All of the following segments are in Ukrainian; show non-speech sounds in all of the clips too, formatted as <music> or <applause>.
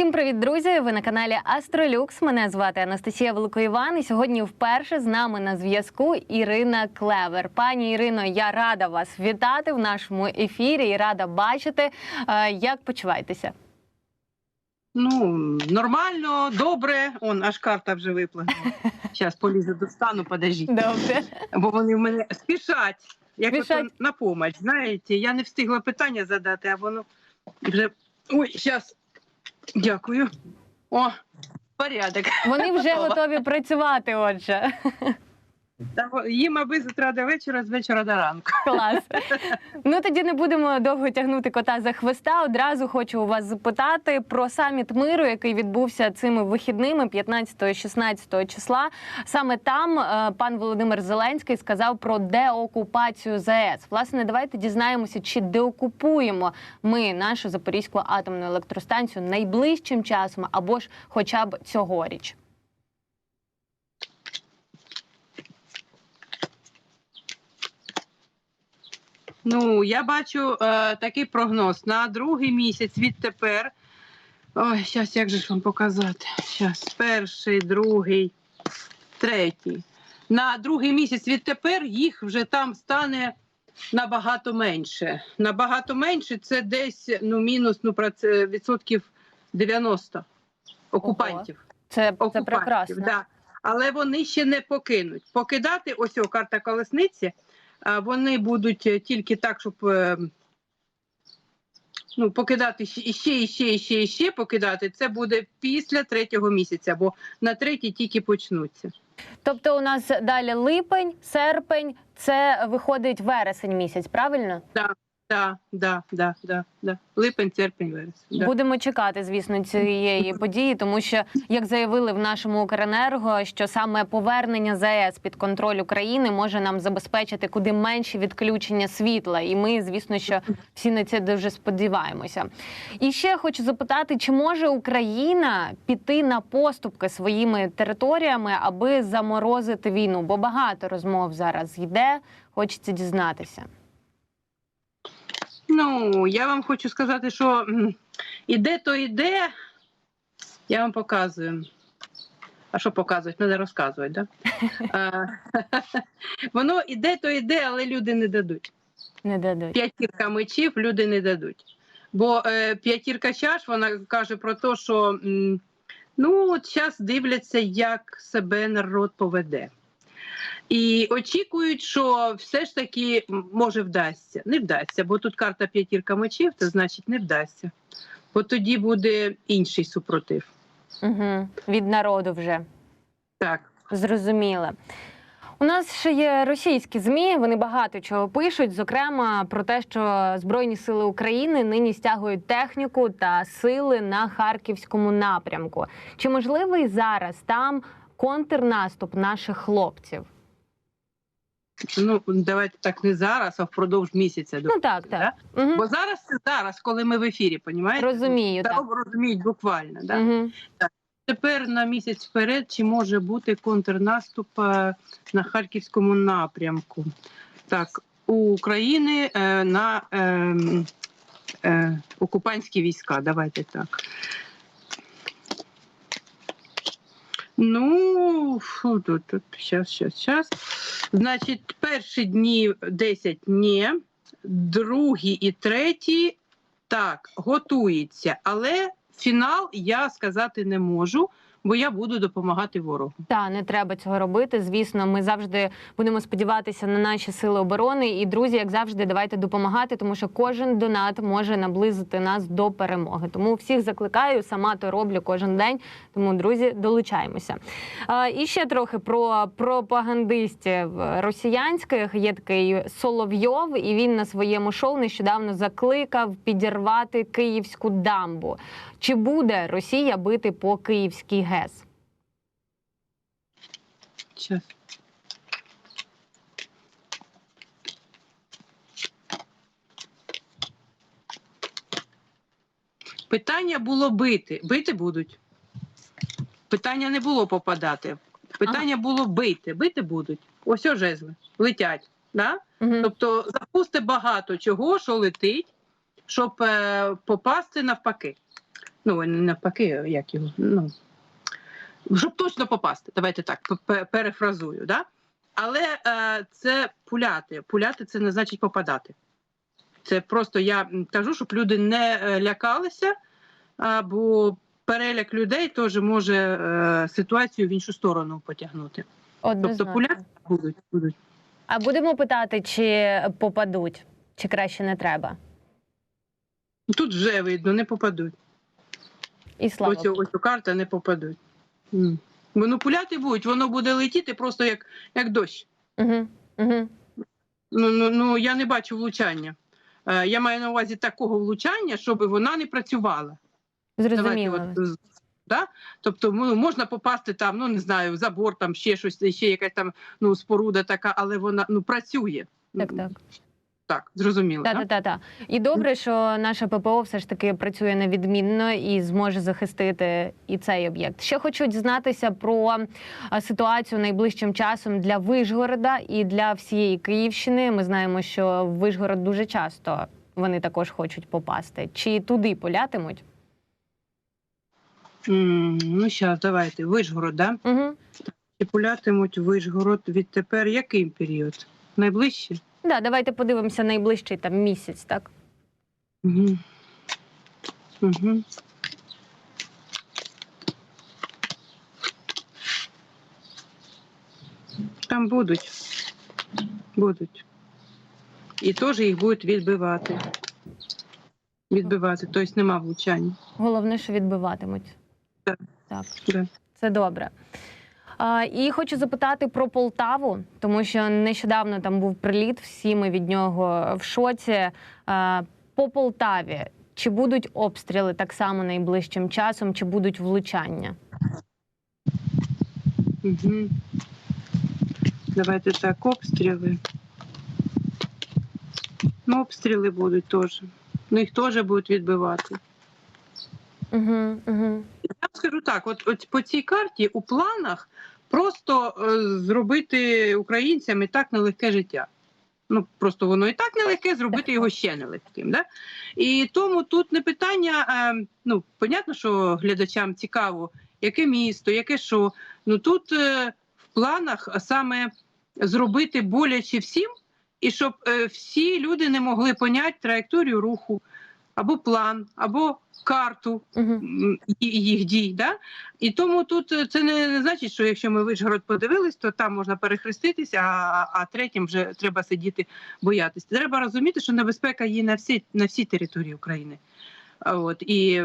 Всім привіт, друзі! Ви на каналі Астролюкс. Мене звати Анастасія Великоїван. І сьогодні вперше з нами на зв'язку Ірина Клевер. Пані Ірино, я рада вас вітати в нашому ефірі і рада бачити. Е, Як почуваєтеся? Ну, нормально, добре. Он аж карта вже виплигнула. Зараз <laughs> полізу достану, подождіть. Добре. Бо вони в мене спішать. Як Спішать. на помощь. Знаєте, я не встигла питання задати, а воно вже. Ой, зараз. Дякую. О, порядок. Вони вже готові працювати. Отже, Їм аби з утра до вечора, з вечора до ранку. клас. <laughs> Ну тоді не будемо довго тягнути кота за хвоста. Одразу хочу у вас запитати про саміт миру, який відбувся цими вихідними, 15-16 числа. Саме там е, пан Володимир Зеленський сказав про деокупацію ЗАЕС. Власне, давайте дізнаємося, чи деокупуємо ми нашу Запорізьку атомну електростанцію найближчим часом або ж хоча б цьогоріч. Ну, я бачу е, такий прогноз на другий місяць відтепер. Ой, зараз як же ж вам показати? Зараз перший, другий, третій. На другий місяць відтепер їх вже там стане набагато менше. Набагато менше це десь ну, мінус ну, відсотків 90 окупантів. Це, це окупантів прекрасно. Да. Але вони ще не покинуть. Покидати ось о, карта колесниці. Вони будуть е, тільки так, щоб е, ну, покидати ще, і ще, і ще, і ще, покидати. Це буде після третього місяця, бо на третій тільки почнуться. Тобто, у нас далі липень, серпень, це виходить вересень місяць, правильно? Да, да, да, да, да. Липень, серпень, вересень. Да. Будемо чекати, звісно, цієї події, тому що як заявили в нашому Укренерго, що саме повернення ЗАЕС під контроль України може нам забезпечити куди менші відключення світла, і ми, звісно, що всі на це дуже сподіваємося. І ще хочу запитати, чи може Україна піти на поступки своїми територіями, аби заморозити війну? Бо багато розмов зараз йде. Хочеться дізнатися. Ну, я вам хочу сказати, що іде, то іде. Я вам показую. А що показують? Треба розказувати, да? <laughs> А, <laughs> Воно іде, то іде, але люди не дадуть. Не дадуть. П'ятірка мечів люди не дадуть. Бо е, п'ятірка чаш вона каже про те, що м, ну, от зараз дивляться, як себе народ поведе. І очікують, що все ж таки може вдасться. Не вдасться, бо тут карта п'ятірка мечів, це значить не вдасться. Бо тоді буде інший супротив. Угу. Від народу вже. Так. Зрозуміло. У нас ще є російські змі. Вони багато чого пишуть, зокрема про те, що Збройні сили України нині стягують техніку та сили на харківському напрямку. Чи можливий зараз там контрнаступ наших хлопців? Ну, давайте так не зараз, а впродовж місяця. Ну так, так. Угу. Бо зараз це зараз, коли ми в ефірі, понімаєте? Розумію, так. розуміють буквально. Да? Угу. Тепер на місяць вперед чи може бути контрнаступ е, на харківському напрямку? Так, у України е, на е, е, окупантські війська. Давайте так. Ну, фу, тут, тут, щас, щас, щас. Значить, перші дні 10 ні, другі і треті так, готується, але фінал я сказати не можу, бо я буду допомагати ворогу. Та не треба цього робити. Звісно, ми завжди будемо сподіватися на наші сили оборони. І друзі, як завжди, давайте допомагати, тому що кожен донат може наблизити нас до перемоги. Тому всіх закликаю, сама то роблю кожен день. Тому, друзі, долучаємося. А, і ще трохи про пропагандистів росіянських. Є такий Соловйов, і він на своєму шоу нещодавно закликав підірвати київську дамбу. Чи буде Росія бити по Київській ГЕС? Щас. Питання було бити. Бити будуть. Питання не було попадати. Питання було бити. Бити будуть. Ось жезли. Летять. Да? Мгм. Тобто запусти багато чого, що летить, щоб е, попасти навпаки. Ну, навпаки, як його. Ну, щоб точно попасти. Давайте так, перефразую. Да? Але е, це пуляти. Пуляти це не значить попадати. Це просто я кажу, щоб люди не е, лякалися, а, бо переляк людей теж може е, ситуацію в іншу сторону потягнути. Тобто пуляти будуть. будуть. А будемо питати, чи попадуть, чи краще не треба. Тут вже видно, не попадуть. І слава Ось, ось карта не попадуть. Бо ну пуляти будуть, воно буде летіти просто як, як дощ. Угу. Угу. Ну, ну, ну я не бачу влучання. Е, я маю на увазі такого влучання, щоб вона не працювала. Зрозуміло. Давайте, от, да? Тобто ну, можна попасти там, ну не знаю, в забор, там ще щось, ще якась там ну, споруда така, але вона ну, працює. Так, так. Так, зрозуміло. Та, да? та, та, та. І добре, що наша ППО все ж таки працює невідмінно і зможе захистити і цей об'єкт. Ще хочу дізнатися про ситуацію найближчим часом для Вишгорода і для всієї Київщини. Ми знаємо, що в Вишгород дуже часто вони також хочуть попасти. Чи туди полятимуть? М, Ну, зараз, давайте. Вишгород, да? Угу. І пулятимуть Вишгород відтепер який період? Найближче? Да, давайте подивимося найближчий там місяць, так? Угу. Угу. Там будуть. Будуть. І теж їх будуть відбивати. Відбивати, тобто нема влучань. Головне, що відбиватимуть. Так. Так. Да. Це добре. І хочу запитати про Полтаву, тому що нещодавно там був приліт, всі ми від нього в шоці. По Полтаві чи будуть обстріли так само найближчим часом, чи будуть влучання? Угу. Давайте так, обстріли. Ну, обстріли будуть теж. Ну, їх теж будуть відбивати. Угу, угу. Я скажу так: от, от по цій карті у планах просто е, зробити українцям і так нелегке життя. Ну просто воно і так нелегке, зробити його ще нелегким. Да? І тому тут не питання. Е, ну, понятно, що глядачам цікаво, яке місто, яке що. Ну тут е, в планах саме зробити боляче всім, і щоб е, всі люди не могли поняти траєкторію руху, або план, або карту їх дій. Да? І тому тут е, це не, не значить, що якщо ми Вишгород подивились, то там можна перехреститися, а, а третім вже треба сидіти боятися. Треба розуміти, що небезпека є на всій на всій території України. От і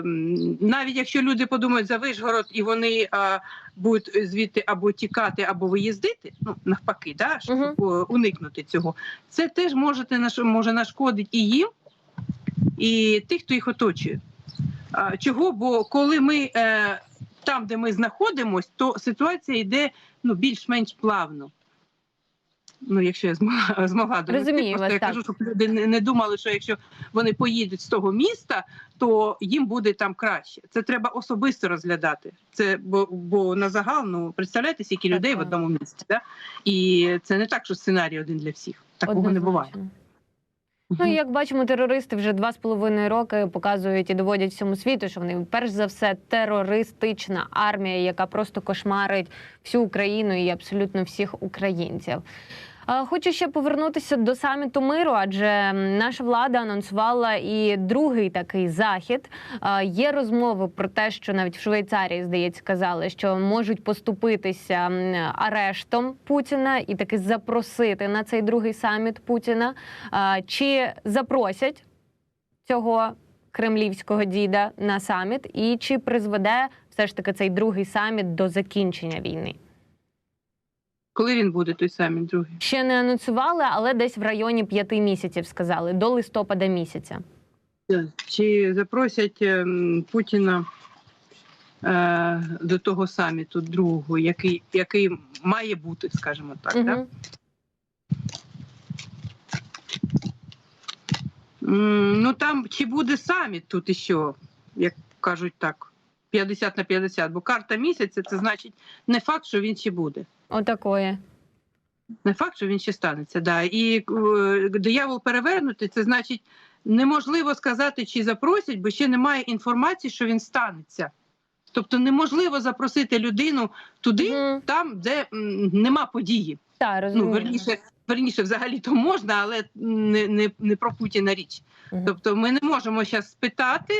навіть якщо люди подумають за Вишгород і вони а, будуть звідти або тікати, або виїздити, ну навпаки, да, щоб Мгм. е, уникнути цього, це теж можете може нашкодити і їм, і тих, хто їх оточує. Чого? Бо коли ми е, там, де ми знаходимося, то ситуація йде ну, більш-менш плавно. Ну, якщо я змогла, <laughs> змогла довести, Розумію просто вас, я так. кажу, щоб люди не, думали, що якщо вони поїдуть з того міста, то їм буде там краще. Це треба особисто розглядати. Це бо, бо на загал, ну представляєте, скільки Так, людей в одному місті. Да? І це не так, що сценарій один для всіх. Такого не буває. Ну і як бачимо, терористи вже два з половиною роки показують і доводять всьому світу, що вони перш за все терористична армія, яка просто кошмарить всю Україну і абсолютно всіх українців. Хочу ще повернутися до саміту миру, адже наша влада анонсувала і другий такий захід. Є розмови про те, що навіть в Швейцарії, здається, казали, що можуть поступитися арештом Путіна і таки запросити на цей другий саміт Путіна. Чи запросять цього кремлівського діда на саміт, і чи призведе все ж таки цей другий саміт до закінчення війни? Коли він буде той самий другий? Ще не анонсували, але десь в районі п'яти місяців сказали до листопада місяця. Чи запросять ем, Путіна е, до того саміту другого, який, який має бути, скажімо так. Мгм. Да? Ну там чи буде саміт тут іще, як кажуть так, 50 на 50, бо карта місяця це значить не факт, що він ще буде. Отакої. Не факт, що він ще станеться. Да. І е, диявол перевернутий, це значить неможливо сказати, чи запросять, бо ще немає інформації, що він станеться. Тобто неможливо запросити людину туди, Мгм. там, де м, нема події. Так, Ну, верніше, верніше, взагалі то можна, але не, не, не про Путіна річ. Мгм. Тобто, ми не можемо зараз спитати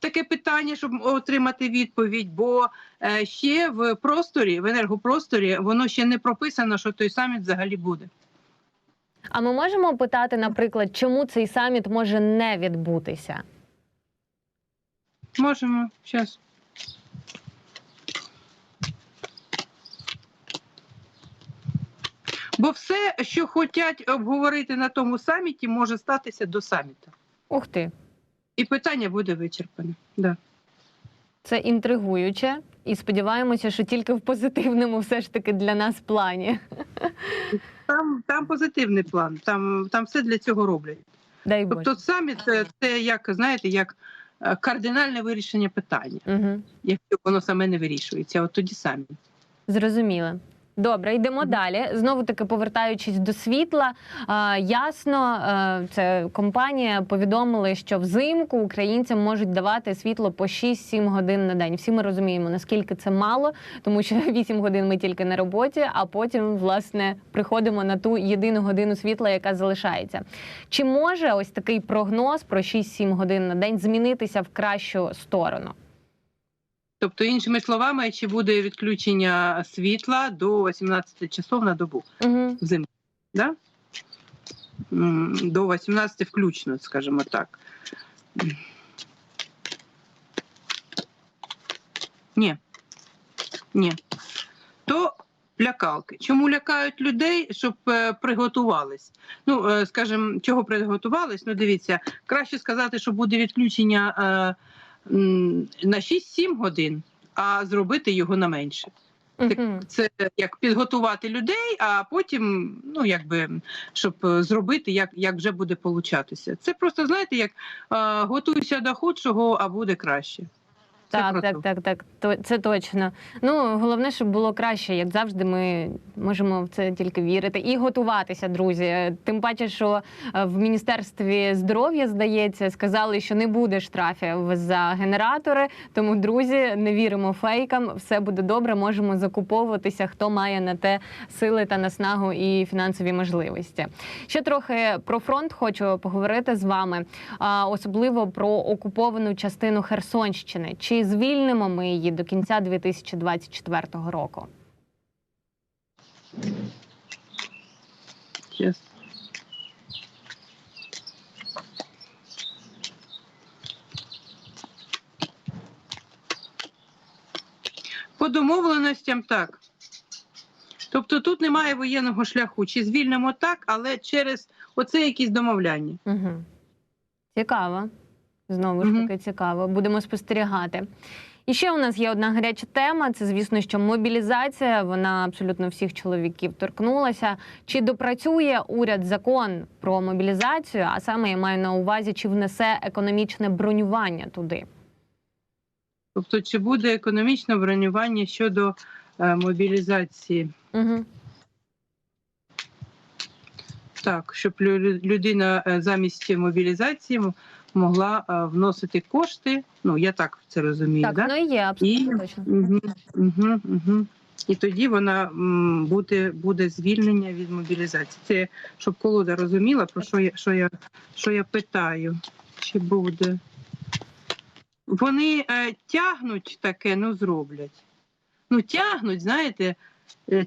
таке питання, щоб отримати відповідь, бо е, ще в просторі, в енергопросторі, воно ще не прописано, що той саміт взагалі буде. А ми можемо питати, наприклад, чому цей саміт може не відбутися? Можемо зараз. Бо все, що хочуть обговорити на тому саміті, може статися до саміту. Ух ти, І питання буде вичерпане. Да. це інтригуюче, і сподіваємося, що тільки в позитивному, все ж таки, для нас плані. Там, там позитивний план, там, там все для цього роблять. Дай Боже. Тобто саміт це, це як знаєте, як е, кардинальне вирішення питання, Угу. якщо воно саме не вирішується. От тоді саміт. Зрозуміло. Добре, йдемо далі. Знову таки повертаючись до світла, а, ясно, е, це компанія повідомили, що взимку українцям можуть давати світло по 6-7 годин на день. Всі ми розуміємо, наскільки це мало, тому що <laughs> 8 годин ми тільки на роботі, а потім власне приходимо на ту єдину годину світла, яка залишається. Чи може ось такий прогноз про 6-7 годин на день змінитися в кращу сторону? Тобто, іншими словами, чи буде відключення світла до 18 часов на добу Угу. взимку, да? До 18 включно, скажімо так. Ні. Ні. То лякалки. Чому лякають людей, щоб е, приготувались? Ну, е, скажімо, чого приготувались? Ну, дивіться, краще сказати, що буде відключення е, на 6-7 годин, а зробити його на менше. Так Це як підготувати людей, а потім, ну якби щоб зробити, як, як вже буде получатися. Це просто знаєте, як е, готуйся до худшого, а буде краще. Так, так, так, так. То це точно. Ну головне, щоб було краще, як завжди. Ми можемо в це тільки вірити і готуватися, друзі. Тим паче, що е, в міністерстві здоров'я здається, сказали, що не буде штрафів за генератори. Тому, друзі, не віримо фейкам. Все буде добре. Можемо закуповуватися, хто має на те сили та наснагу і фінансові можливості. Ще трохи про фронт хочу поговорити з вами, особливо про окуповану частину Херсонщини. Чи звільнимо ми її до кінця 2024 року? Щас. По домовленостям так. Тобто тут немає воєнного шляху. Чи звільнимо так, але через оце якісь домовляння. Угу. Цікаво. Знову ж таки цікаво. Будемо спостерігати. І ще у нас є одна гаряча тема. Це, звісно, що мобілізація. Вона абсолютно всіх чоловіків торкнулася. Чи допрацює уряд закон про мобілізацію? А саме я маю на увазі, чи внесе економічне бронювання туди? Тобто, чи буде економічне бронювання щодо е, мобілізації? Угу. Так, щоб людина е, замість мобілізації могла е, вносити кошти. Ну, я так це розумію, Так, да? ну і є абсолютно точно. Угу, угу, угу. І тоді вона буде, буде звільнення від мобілізації. Це щоб колода розуміла, про що я, що я, що я питаю, чи буде. Вони е, тягнуть таке, ну зроблять. Ну, тягнуть, знаєте,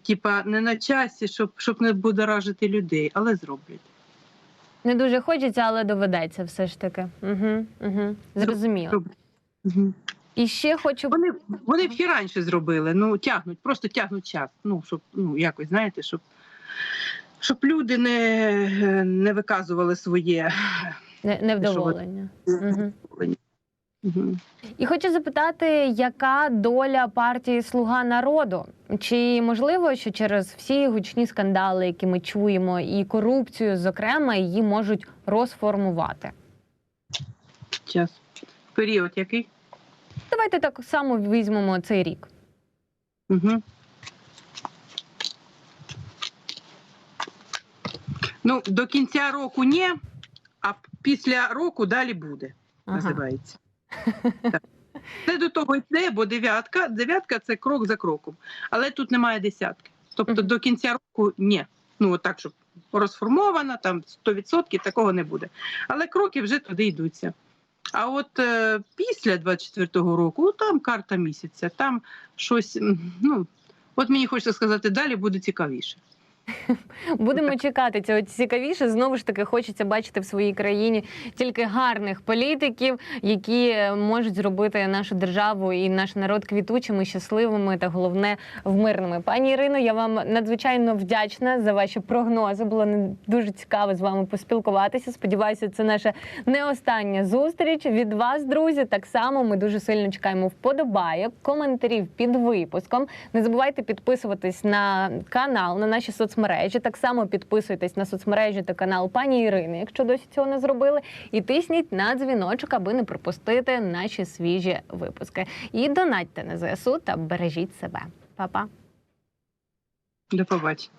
типа не на часі, щоб, щоб не будоражити людей, але зроблять. Не дуже хочеться, але доведеться все ж таки. Угу, угу. Зрозуміло. Угу. І ще хочу Вони, вони б ще раніше зробили. Ну, тягнуть, просто тягнуть час. Ну, щоб, ну, якось, знаєте, щоб, щоб люди не, не виказували своє. не- невдоволення. <laughs> Угу. Угу. І хочу запитати, яка доля партії Слуга народу? Чи можливо, що через всі гучні скандали, які ми чуємо, і корупцію, зокрема, її можуть розформувати? Час. Період який? Давайте так само візьмемо цей рік. Угу. Ну, до кінця року ні, а після року далі буде. Ага. Називається. <laughs> Це до того йде, бо дев'ятка, дев'ятка це крок за кроком. Але тут немає десятки. Тобто до кінця року ні. Ну, так, щоб розформована, там 100% такого не буде. Але кроки вже туди йдуться. А от е, після 24-го року, там карта місяця, там щось, ну, от мені хочеться сказати, далі буде цікавіше. Будемо чекати цього цікавіше. Знову ж таки, хочеться бачити в своїй країні тільки гарних політиків, які можуть зробити нашу державу і наш народ квітучими, щасливими та головне в мирними. Пані Ірино, я вам надзвичайно вдячна за ваші прогнози. Було дуже цікаво з вами поспілкуватися. Сподіваюся, це наша не остання зустріч від вас, друзі. Так само ми дуже сильно чекаємо вподобайок, коментарів під випуском. Не забувайте підписуватись на канал, на наші соцмережі. Так само підписуйтесь на соцмережі та канал пані Ірини, якщо досі цього не зробили. І тисніть на дзвіночок, аби не пропустити наші свіжі випуски. І донатьте на ЗСУ та бережіть себе. Па-па! До побачення.